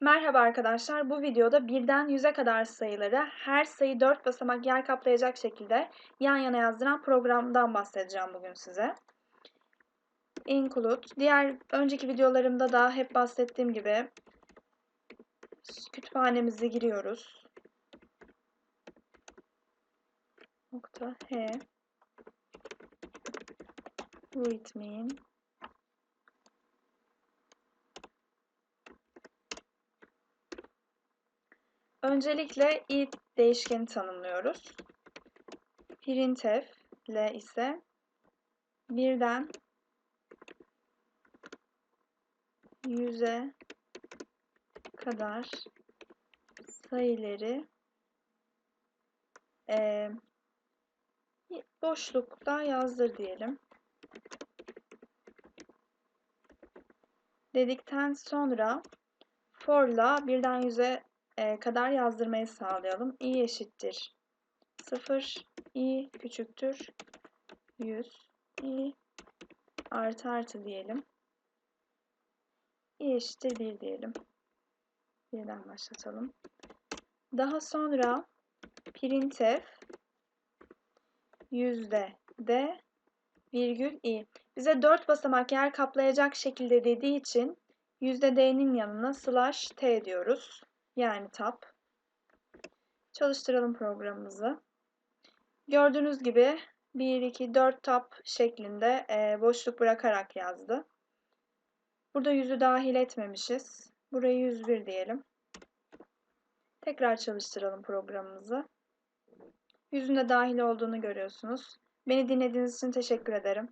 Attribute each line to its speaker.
Speaker 1: Merhaba arkadaşlar. Bu videoda birden 100'e kadar sayıları her sayı 4 basamak yer kaplayacak şekilde yan yana yazdıran programdan bahsedeceğim bugün size. Include. Diğer önceki videolarımda da hep bahsettiğim gibi kütüphanemize giriyoruz. Nokta H readme Öncelikle i değişkeni tanımlıyoruz. Printf ile ise birden yüze kadar sayıları e, boşlukta yazdır diyelim. Dedikten sonra for'la birden yüze e, kadar yazdırmayı sağlayalım. i eşittir 0, i küçüktür 100, i artı artı diyelim. i eşittir 1 diyelim. Birden başlatalım. Daha sonra printf yüzde d virgül i. Bize 4 basamak yer kaplayacak şekilde dediği için yüzde d'nin yanına slash t diyoruz. Yani tab. Çalıştıralım programımızı. Gördüğünüz gibi 1, 2, 4 tab şeklinde e, boşluk bırakarak yazdı. Burada yüzü dahil etmemişiz. Burayı 101 diyelim. Tekrar çalıştıralım programımızı. Yüzünde dahil olduğunu görüyorsunuz. Beni dinlediğiniz için teşekkür ederim.